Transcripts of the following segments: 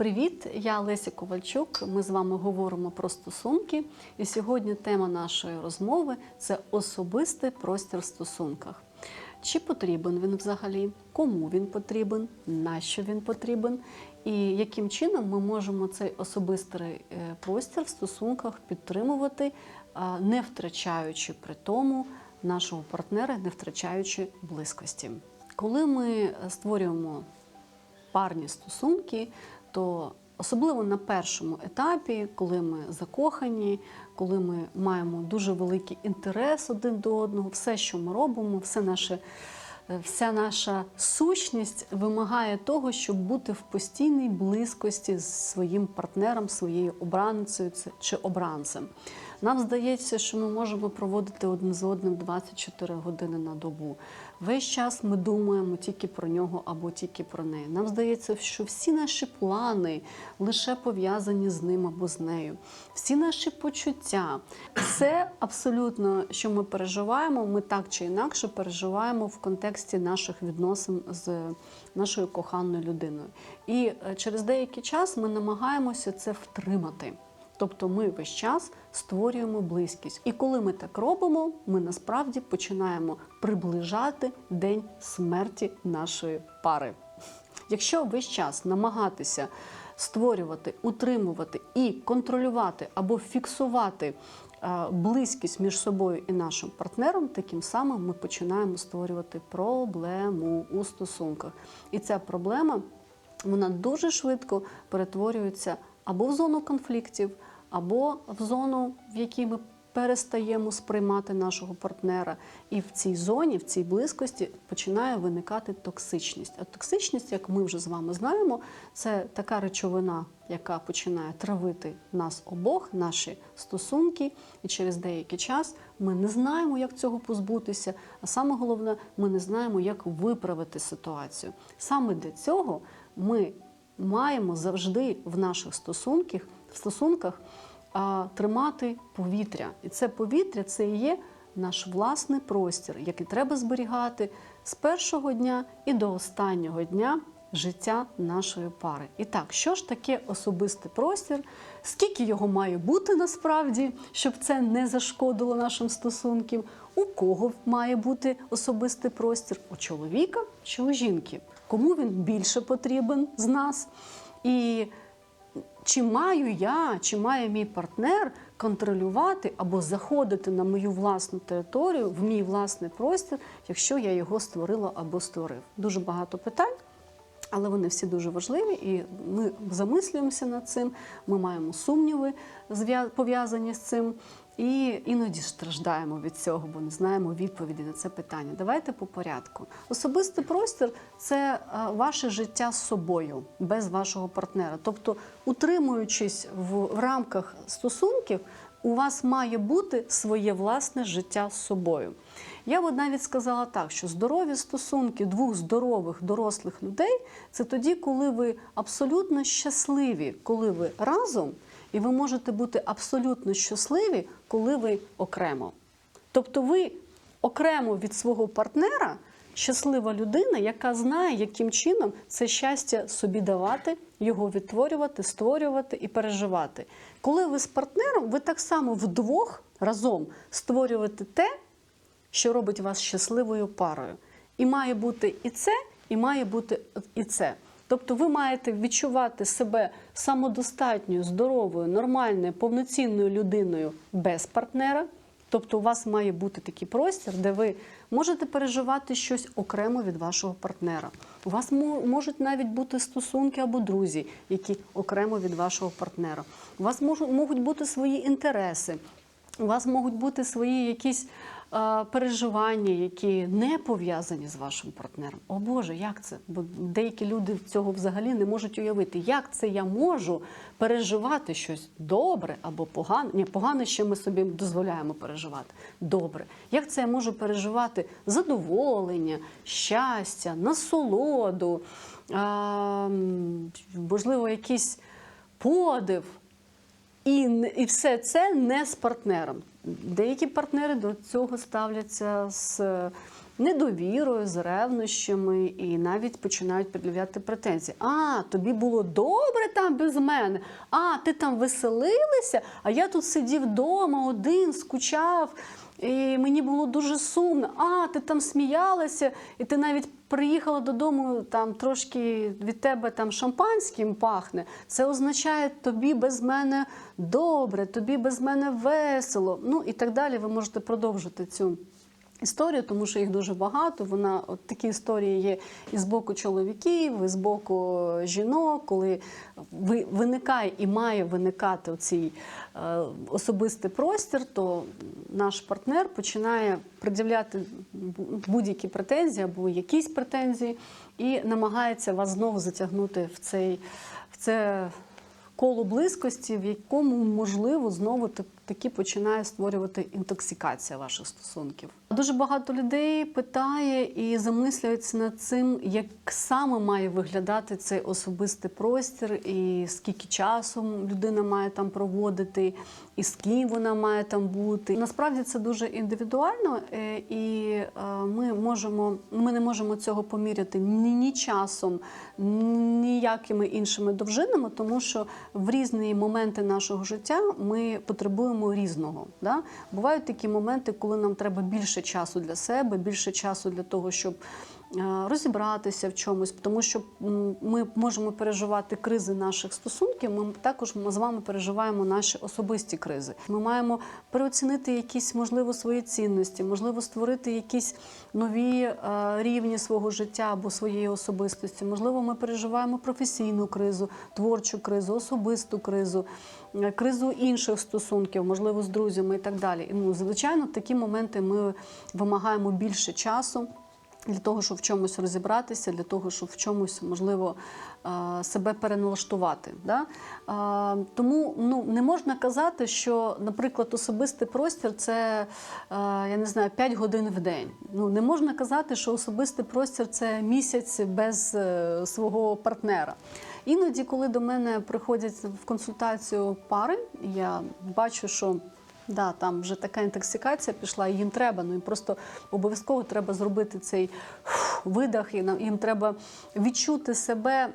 Привіт, я Леся Ковальчук. Ми з вами говоримо про стосунки. І сьогодні тема нашої розмови це особистий простір в стосунках. Чи потрібен він взагалі? Кому він потрібен? Нащо він потрібен? І яким чином ми можемо цей особистий е, простір в стосунках підтримувати, не втрачаючи при тому нашого партнера, не втрачаючи близькості? Коли ми створюємо парні стосунки, то особливо на першому етапі, коли ми закохані, коли ми маємо дуже великий інтерес один до одного, все, що ми робимо, все наше. е, Вся наша сущність вимагає того, щоб бути в постійній близькості з своїм партнером, своєю обранцею чи обранцем. Нам здається, що ми можемо проводити один з одним 24 години на добу. Весь час ми думаємо тільки про нього або тільки про неї. Нам здається, що всі наші плани лише пов'язані з ним або з нею. Всі наші почуття, все абсолютно, що ми переживаємо, ми так чи інакше переживаємо в контексті наших відносин з нашою коханою людиною. І е, через деякий час ми намагаємося це втримати. Тобто ми весь час створюємо близькість. І коли ми так робимо, ми насправді починаємо приближати день смерті нашої пари. Якщо весь час намагатися створювати, утримувати і контролювати або фіксувати е, близькість між собою і нашим партнером, таким самим ми починаємо створювати проблему у стосунках. І ця проблема вона дуже швидко перетворюється або в зону конфліктів, або в зону, в якій ми перестаємо сприймати нашого партнера. І в цій зоні, в цій близькості починає виникати токсичність. А токсичність, як ми вже з вами знаємо, це така речовина, яка починає травити нас обох, наші стосунки, і через деякий час ми не знаємо, як цього позбутися. А саме головне, ми не знаємо, як виправити ситуацію. Саме для цього ми маємо завжди в наших стосунках, в стосунках а, тримати повітря. І це повітря це і є наш власний простір, який треба зберігати з першого дня і до останнього дня життя нашої пари. І так, що ж таке особистий простір? Скільки його має бути насправді, щоб це не зашкодило нашим стосункам? У кого має бути особистий простір? У чоловіка чи у жінки? Кому він більше потрібен з нас? І чи маю я, чи має мій партнер контролювати або заходити на мою власну територію, в мій власний простір, якщо я його створила або створив? Дуже багато питань. Але вони всі дуже важливі, і ми замислюємося над цим. Ми маємо сумніви пов'язані з цим, і іноді страждаємо від цього, бо не знаємо відповіді на це питання. Давайте по порядку. Особистий простір це е, ваше життя з собою без вашого партнера. Тобто, утримуючись в, рамках стосунків, у вас має бути своє власне життя з собою. Я б навіть сказала так, що здорові стосунки двох здорових дорослих людей це тоді, коли ви абсолютно щасливі, коли ви разом, і ви можете бути абсолютно щасливі, коли ви окремо. Тобто ви окремо від свого партнера щаслива людина, яка знає, яким чином це щастя собі давати, його відтворювати, створювати і переживати. Коли ви з партнером, ви так само вдвох разом створюєте те, що робить вас щасливою парою. І має бути і це, і має бути і це. Тобто ви маєте відчувати себе самодостатньою, здоровою, нормальною, повноцінною людиною без партнера. Тобто у вас має бути такий простір, де ви можете переживати щось окремо від вашого партнера. У вас мо- можуть навіть бути стосунки або друзі, які окремо від вашого партнера. У вас можуть, бути свої інтереси, у вас можуть бути свої якісь переживання, які не пов'язані з вашим партнером. О Боже, як це? Бо деякі люди цього взагалі не можуть уявити. Як це я можу переживати щось добре або погане? Ні, погане ще ми собі дозволяємо переживати. Добре. Як це я можу переживати задоволення, щастя, насолоду, е, м, можливо, якийсь подив? І, і все це не з партнером. Деякі партнери до цього ставляться з недовірою, з ревнощами і навіть починають пред'являти претензії. А, тобі було добре там без мене. А, ти там веселилася, а я тут сидів вдома один, скучав. І мені було дуже сумно. А, ти там сміялася, і ти навіть приїхала додому, там трошки від тебе там шампанським пахне. Це означає тобі без мене добре, тобі без мене весело. Ну і так далі. Ви можете продовжити цю. Історію, тому що їх дуже багато. Вона от такі історії є і з боку чоловіків, і з боку жінок, коли ви- виникає і має виникати цей е, особистий простір, то наш партнер починає пред'являти будь-які претензії або якісь претензії, і намагається вас знову затягнути в цей в це коло близькості, в якому можливо знову таки починає створювати інтоксикація ваших стосунків. Дуже багато людей питає і замислюється над цим, як саме має виглядати цей особистий простір, і скільки часу людина має там проводити, і з ким вона має там бути. Насправді це дуже індивідуально, е, і е, ми можемо, ми не можемо цього поміряти ні, ні часом, ніякими іншими довжинами, тому що в різні моменти нашого життя ми потребуємо різного. Да? Бувають такі моменти, коли нам треба більше часу для себе, більше часу для того, щоб розібратися в чомусь, тому що ми можемо переживати кризи наших стосунків. Ми також з вами переживаємо наші особисті кризи. Ми маємо переоцінити якісь можливо свої цінності, можливо, створити якісь нові е, рівні свого життя або своєї особистості. Можливо, ми переживаємо професійну кризу, творчу кризу, особисту кризу, е, кризу інших стосунків, можливо, з друзями і так далі. І, ну, звичайно, такі моменти ми вимагаємо більше часу. Для того, щоб в чомусь розібратися, для того, щоб в чомусь можливо е, себе переналаштувати. Да? Е, Тому ну, не можна казати, що, наприклад, особистий простір це е, я не знаю, 5 годин в день. Ну, не можна казати, що особистий простір це місяць без свого партнера. Іноді, коли до мене приходять в консультацію пари, я бачу, що Да, там вже така інтоксикація пішла, і їм треба. Ну їм просто обов'язково треба зробити цей видах, і їм треба відчути себе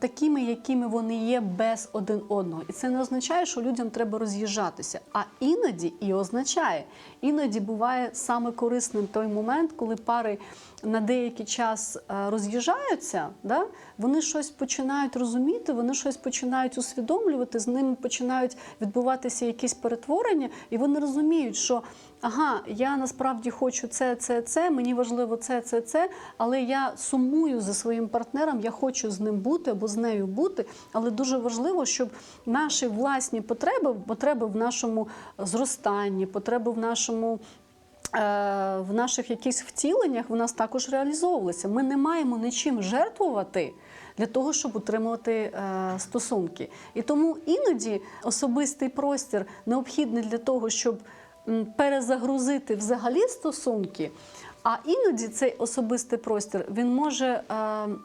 такими, якими вони є без один одного. І це не означає, що людям треба роз'їжджатися. А іноді і означає, іноді буває саме корисним той момент, коли пари на деякий час е, роз'їжджаються, да? вони щось починають розуміти, вони щось починають усвідомлювати, з ними починають відбуватися якісь перетворення, і вони розуміють, що ага, я насправді хочу це, це, це, мені важливо це, це, це, але я сумую за своїм партнером, я хочу з ним бути або з нею бути. Але дуже важливо, щоб наші власні потреби, потреби в нашому зростанні, потреби в нашому. Е, В наших якихось втіленнях в нас також реалізовувалися. Ми не маємо нічим жертвувати для того, щоб утримувати е, стосунки. І тому іноді особистий простір необхідний для того, щоб перезагрузити взагалі стосунки. А іноді цей особистий простір він може е,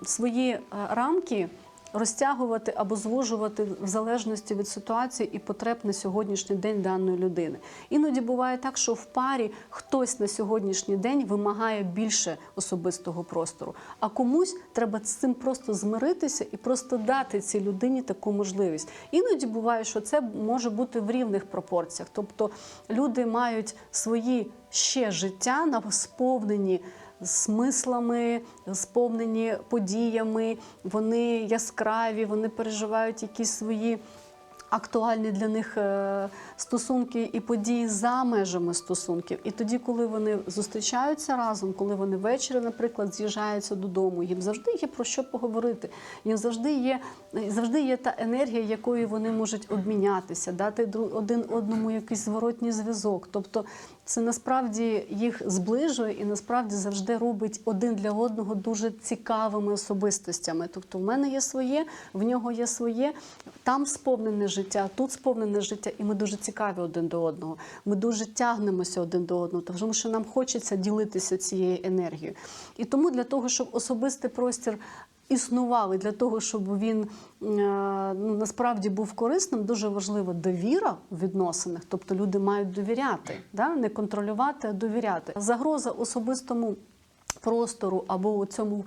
свої е, рамки розтягувати або звужувати в залежності від ситуації і потреб на сьогоднішній день даної людини. Іноді буває так, що в парі хтось на сьогоднішній день вимагає більше особистого простору, а комусь треба з цим просто змиритися і просто дати цій людині таку можливість. Іноді буває, що це може бути в рівних пропорціях, тобто люди мають свої ще життя на сповнені смислами, сповнені подіями, вони яскраві, вони переживають якісь свої. Актуальні для них е, стосунки і події за межами стосунків. І тоді, коли вони зустрічаються разом, коли вони ввечері, наприклад, з'їжджаються додому, їм завжди є про що поговорити. Їм завжди є завжди є та енергія, якою вони можуть обмінятися, дати один одному якийсь зворотній зв'язок. Тобто це насправді їх зближує і насправді завжди робить один для одного дуже цікавими особистостями. Тобто, в мене є своє, в нього є своє, там сповнене життя, тут сповнене життя, і ми дуже цікаві один до одного. Ми дуже тягнемося один до одного, тому що нам хочеться ділитися цією енергією. І тому для того, щоб особистий простір існував і для того, щоб він е, ну, насправді був корисним, дуже важлива довіра в відносинах. Тобто люди мають довіряти, да? не контролювати, а довіряти. Загроза особистому простору або у цьому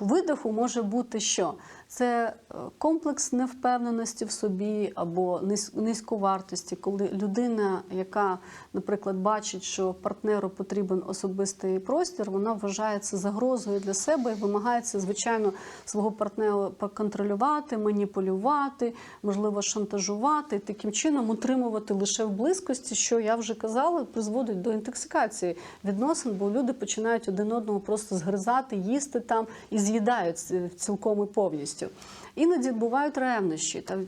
видиху може бути що? Це е, комплекс невпевненості в собі або низьковартості, коли людина, яка, наприклад, бачить, що партнеру потрібен особистий простір, вона вважає це загрозою для себе і вимагається, звичайно, свого партнера контролювати, маніпулювати, можливо, шантажувати, і таким чином утримувати лише в близькості, що я вже казала, призводить до інтоксикації відносин, бо люди починають один одного просто згризати, їсти там і з'їдають цілком і повністю. Іноді бувають ревнощі. Та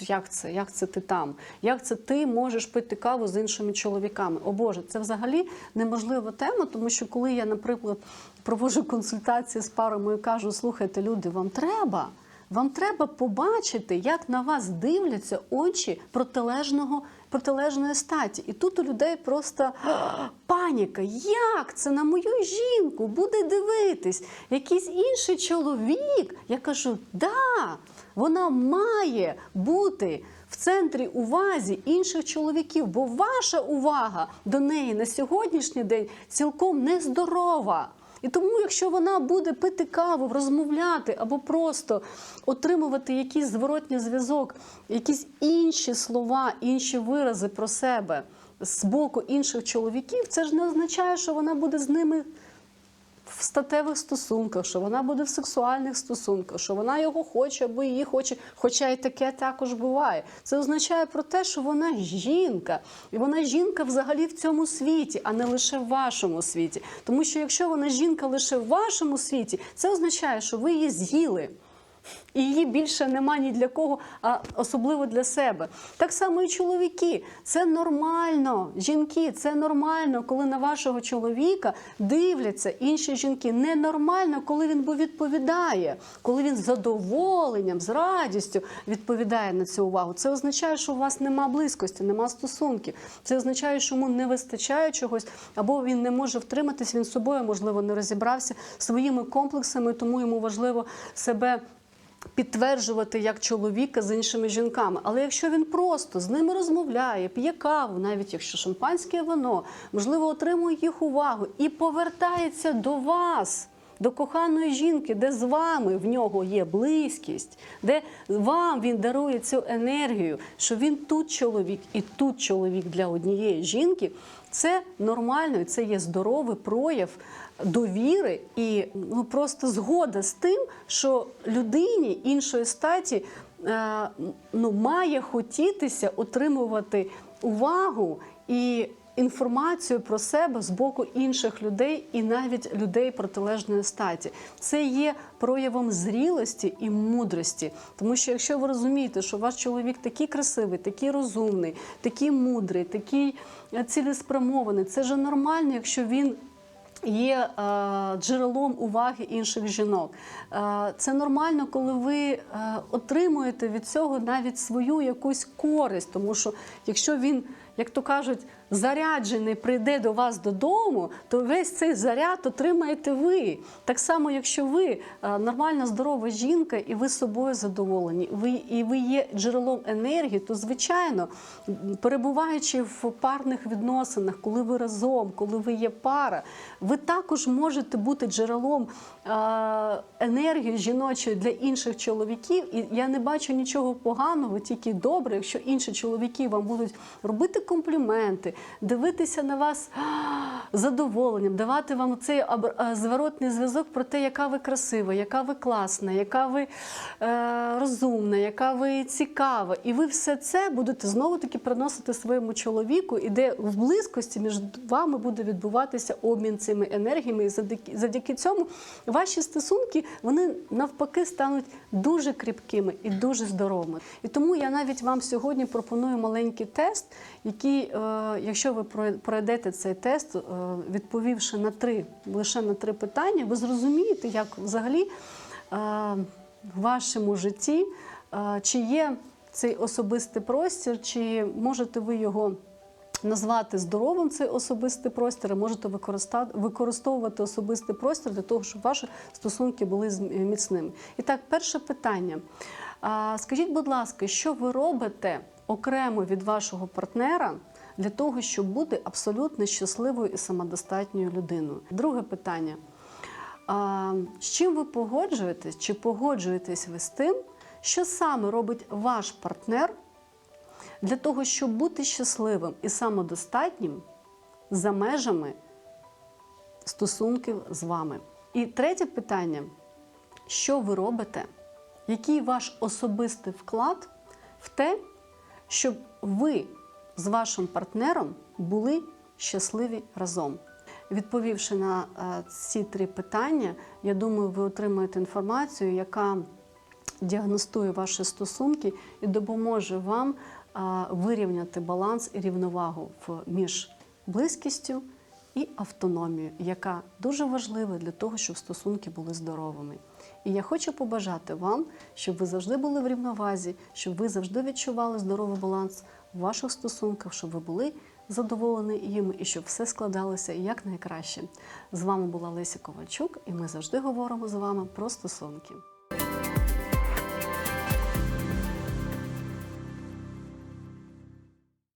як це? Як це ти там? Як це ти можеш пити каву з іншими чоловіками? О Боже, це взагалі неможлива тема, тому що коли я, наприклад, проводжу консультації з парами і кажу: слухайте, люди, вам треба. Вам треба побачити, як на вас дивляться очі протилежного протилежної статі. І тут у людей просто паніка. Як це на мою жінку буде дивитись? Якийсь інший чоловік. Я кажу, да, вона має бути. В центрі увазі інших чоловіків, бо ваша увага до неї на сьогоднішній день цілком нездорова. І тому, якщо вона буде пити каву, розмовляти або просто отримувати якийсь зворотній зв'язок, якісь інші слова, інші вирази про себе з боку інших чоловіків, це ж не означає, що вона буде з ними в статевих стосунках, що вона буде в сексуальних стосунках, що вона його хоче або її хоче, хоча і таке також буває. Це означає про те, що вона жінка, і вона жінка взагалі в цьому світі, а не лише в вашому світі. Тому що якщо вона жінка лише в вашому світі, це означає, що ви її з'їли. І її більше нема ні для кого, а особливо для себе. Так само і чоловіки. Це нормально. Жінки, це нормально, коли на вашого чоловіка дивляться інші жінки. Ненормально, коли він відповідає, коли він з задоволенням, з радістю відповідає на цю увагу. Це означає, що у вас нема близькості, нема стосунків. Це означає, що йому не вистачає чогось, або він не може втриматись, він з собою, можливо, не розібрався своїми комплексами, тому йому важливо себе підтверджувати як чоловіка з іншими жінками. Але якщо він просто з ними розмовляє, п'є каву, навіть якщо шампанське вино, можливо, отримує їх увагу і повертається до вас. До коханої жінки, де з вами в нього є близькість, де вам він дарує цю енергію, що він тут чоловік і тут чоловік для однієї жінки, це нормально, це є здоровий прояв довіри і ну просто згода з тим, що людині іншої статі е, ну, має хотітися отримувати увагу і інформацію про себе з боку інших людей і навіть людей протилежної статі. Це є проявом зрілості і мудрості. Тому що якщо ви розумієте, що ваш чоловік такий красивий, такий розумний, такий мудрий, такий е, цілеспрямований, це ж нормально, якщо він є е, джерелом уваги інших жінок. Е, це нормально, коли ви е, отримуєте від цього навіть свою якусь користь, тому що якщо він, як то кажуть, заряджений прийде до вас додому, то весь цей заряд отримаєте ви. Так само, якщо ви е, нормальна, здорова жінка, і ви собою задоволені, ви і ви є джерелом енергії, то звичайно, перебуваючи в парних відносинах, коли ви разом, коли ви є пара, ви також можете бути джерелом е, енергії жіночої для інших чоловіків. І я не бачу нічого поганого, тільки добре, якщо інші чоловіки вам будуть робити компліменти, дивитися на вас задоволенням, давати вам цей е, зворотний зв'язок про те, яка ви красива, яка ви класна, яка ви е, розумна, яка ви цікава. І ви все це будете знову таки приносити своєму чоловіку, і де в близькості між вами буде відбуватися обмін цими енергіями. І завдяки, завдяки цьому ваші стосунки вони навпаки стануть дуже кріпкими і дуже здоровими. І тому я навіть вам сьогодні пропоную маленький тест, який, е, якщо ви пройдете цей тест, е, відповівши на три лише на три питання, ви зрозумієте, як взагалі е, в вашому житті е, чи є цей особистий простір, чи можете ви його назвати здоровим цей особистий простір, можете використовувати особистий простір для того, щоб ваші стосунки були міцними. І так, перше питання. Скажіть, будь ласка, що ви робите окремо від вашого партнера для того, щоб бути абсолютно щасливою і самодостатньою людиною? Друге питання. А, з чим ви погоджуєтесь, чи погоджуєтесь ви з тим, що саме робить ваш партнер для того, щоб бути щасливим і самодостатнім за межами стосунків з вами. І третє питання: що ви робите? Який ваш особистий вклад в те, щоб ви з вашим партнером були щасливі разом? Відповівши на е, ці три питання, я думаю, ви отримаєте інформацію, яка діагностує ваші стосунки і допоможе вам вирівняти баланс і рівновагу між близькістю і автономією, яка дуже важлива для того, щоб стосунки були здоровими. І я хочу побажати вам, щоб ви завжди були в рівновазі, щоб ви завжди відчували здоровий баланс в ваших стосунках, щоб ви були задоволені їм і щоб все складалося якнайкраще. З вами була Леся Ковальчук, і ми завжди говоримо з вами про стосунки.